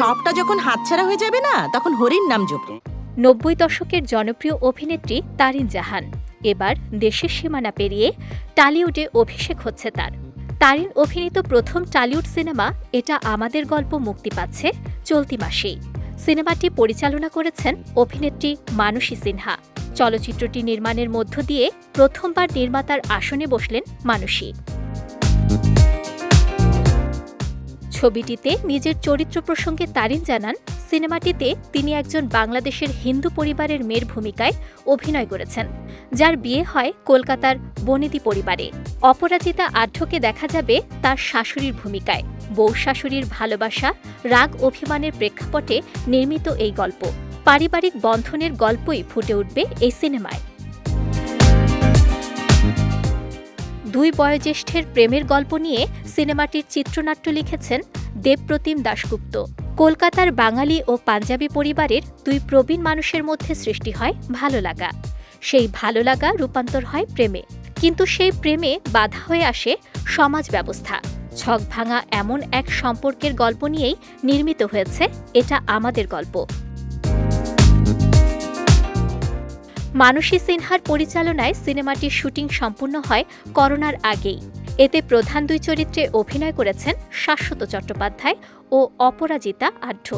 সবটা যখন হাতছাড়া হয়ে যাবে না, তখন হরির নাম জপো। নব্বই দশকের জনপ্রিয় অভিনেত্রী তারিন জাহান। এবার দেশের সীমানা পেরিয়ে টালিউডে অভিষেক হচ্ছে তার। তারিন অভিনীত প্রথম টালিউড সিনেমা, এটা আমাদের গল্প মুক্তি পাচ্ছে চলতি মাসেই। সিনেমাটি পরিচালনা করেছেন অভিনেত্রী মানসী সিনহা। চলচ্চিত্রটি নির্মাণের মধ্য দিয়ে প্রথমবার নির্মাতার আসনে বসলেন মানসী। ছবিটিতে নিজের চরিত্র প্রসঙ্গে তারিন জানান, সিনেমাটিতে তিনি একজন বাংলাদেশের হিন্দু পরিবারের মেয়ের ভূমিকায় অভিনয় করেছেন, যার বিয়ে হয় কলকাতার বনেদি পরিবারে। অপরাজিতা আঢ্যকে দেখা যাবে তার শাশুড়ির ভূমিকায়। বউ শাশুড়ির ভালোবাসা, রাগ অভিমানের প্রেক্ষাপটে নির্মিত এই গল্প। পারিবারিক বন্ধনের গল্পই ফুটে উঠবে এই সিনেমায়। দুই বয়োজ্যেষ্ঠের প্রেমের গল্প নিয়ে সিনেমাটির চিত্রনাট্য লিখেছেন দেবপ্রতিম দাশগুপ্ত। কলকাতার বাঙালি ও পাঞ্জাবি পরিবারের দুই প্রবীণ মানুষের মধ্যে সৃষ্টি হয় ভালো লাগা। সেই ভালো লাগা রূপান্তর হয় প্রেমে। কিন্তু সেই প্রেমে বাধা হয়ে আসে সমাজ ব্যবস্থা। ছক ভাঙা এমন এক সম্পর্কের গল্প নিয়েই নির্মিত হয়েছে এটা আমাদের গল্প। মানসী সিনহার পরিচালনায় সিনেমাটির শুটিং সম্পূর্ণ হয় করোনার আগেই। এতে প্রধান দুই চরিত্রে অভিনয় করেছেন শাশ্বত চট্টোপাধ্যায় ও অপরাজিতা আঢ্য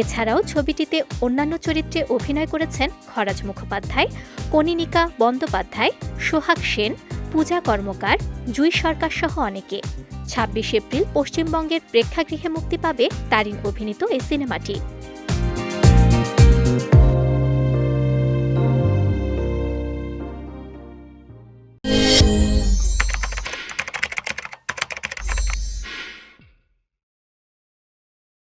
এছাড়াও ছবিটিতে অন্যান্য চরিত্রে অভিনয় করেছেন খরাজ মুখোপাধ্যায় কনিনিকা বন্দ্যোপাধ্যায়, সোহাগ সেন, পূজা কর্মকার, জুই সরকার সহ অনেকে। ছাব্বিশ এপ্রিল পশ্চিমবঙ্গের প্রেক্ষাগৃহে মুক্তি পাবে তারিন অভিনীত এই সিনেমাটি।